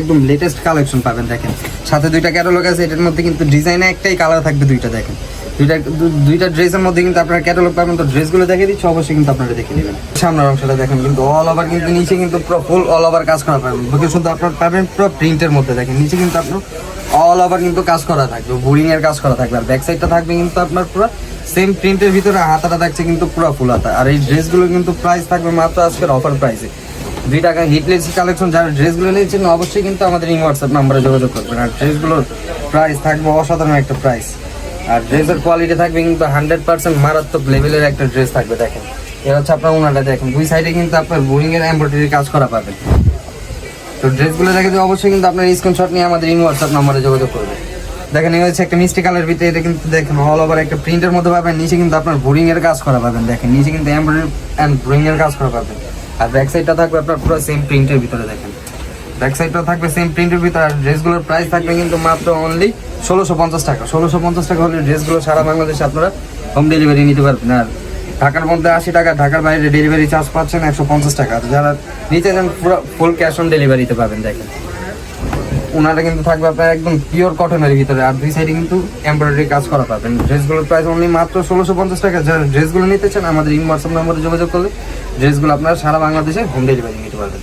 একদম latest collection পাবেন, দেখেন। সাথে দুইটা ক্যাটালগ আছে, এটার মধ্যে কিন্তু ডিজাইনে একটাই কালার থাকবে দুইটা, দেখেন। দুইটা দুইটা ড্রেসের মধ্যে কিন্তু আপনারা ক্যাটালগ পাবেন, তো ড্রেসগুলো দেখে দিচ্ছি, অবশ্যই কিন্তু আপনারা দেখে নেবেন। সামনের অংশটা দেখেন, কিন্তু অল ওভার কিন্তু নিচে কিন্তু পুরো ফুল অল ওভার কাজ করা পাবেন। বুকে শুধু আপনার পাবেন পুরো প্রিন্টের মধ্যে, দেখেন, নিচে কিন্তু আপনার অল ওভার কিন্তু কাজ করা থাকবে, বোরিং এর কাজ করা থাকবে, আর ব্যাক সাইডটা থাকবে কিন্তু আপনার পুরো সেম প্রিন্টের ভিতরে হাতাটা থাকছে কিন্তু পুরো ফুল হাতা। আর এই ড্রেসগুলো কিন্তু প্রাইস থাকবে মাত্র আজকের অফার প্রাইসে দুই টাকা হিটলেস কালেকশন যারা ড্রেসগুলো নিয়েছেন অবশ্যই কিন্তু আমাদের এই হোয়াটসঅ্যাপ নাম্বারে যোগাযোগ করবেন। আর ড্রেসগুলোর প্রাইস থাকবে অসাধারণ একটা প্রাইস আর ড্রেসের কোয়ালিটি থাকবে কিন্তু হান্ড্রেড পার্সেন্ট মারাত্মক লেভেলের একটা ড্রেস থাকবে, দেখেন। এর হচ্ছে আপনার ওনাটা, দেখেন। দুই সাইডে কিন্তু আপনার বোরিং এর এমব্রয়ডারি কাজ করা পাবেন। তো ড্রেসগুলো দেখে তো অবশ্যই কিন্তু আপনার স্ক্রিনশট নিয়ে আমাদের এই হোয়াটসঅ্যাপ নাম্বারে যোগাযোগ করবেন। দেখেন, এই হচ্ছে একটা মিষ্টি কালার ভিতরে, এটা কিন্তু দেখেন অল ওভার একটা প্রিন্টের মধ্যে পাবেন, নিচে কিন্তু আপনার বোরিং এর কাজ করা পাবেন, দেখেন। নিচে কিন্তু এমব্রয়ডারি অ্যান্ড বোরিং এর কাজ করা পাবেন। আর ব্যাক সাইডটা থাকবে আপনার পুরো সেম প্রিন্টের ভিতরে দেখেন। ব্যাক সাইডটা থাকবে সেম প্রিন্টের ভিতরে, আর ড্রেসগুলোর প্রাইস থাকবে কিন্তু মাত্র অনলি ষোলোশো পঞ্চাশ টাকা। ষোলোশো পঞ্চাশ টাকা হলে ড্রেসগুলো সারা বাংলাদেশে আপনারা হোম ডেলিভারি নিতে পারবেন। আর ঢাকার মধ্যে আশি টাকা, ঢাকার বাইরে ডেলিভারি চার্জ পাচ্ছেন একশো পঞ্চাশ টাকা। যারা নিতে চান, পুরো ফুল ক্যাশ অন ডেলিভারিতে পাবেন, দেখেন। ওনারা কিন্তু থাকবে আপনার একদম পিওর কটনের ভিতরে। আর দুই সাইডে কিন্তু এমব্রয়ডারি কাজ করা পাবেন। ড্রেসগুলোর প্রাইস অনলি মাত্র ষোলোশো পঞ্চাশ টাকা। যারা ড্রেসগুলো নিতে চান, আমাদের ইন হোয়াটসঅ্যাপ নম্বরে যোগাযোগ করলে ড্রেসগুলো আপনারা সারা বাংলাদেশে হোম ডেলিভারি নিতে পারবেন।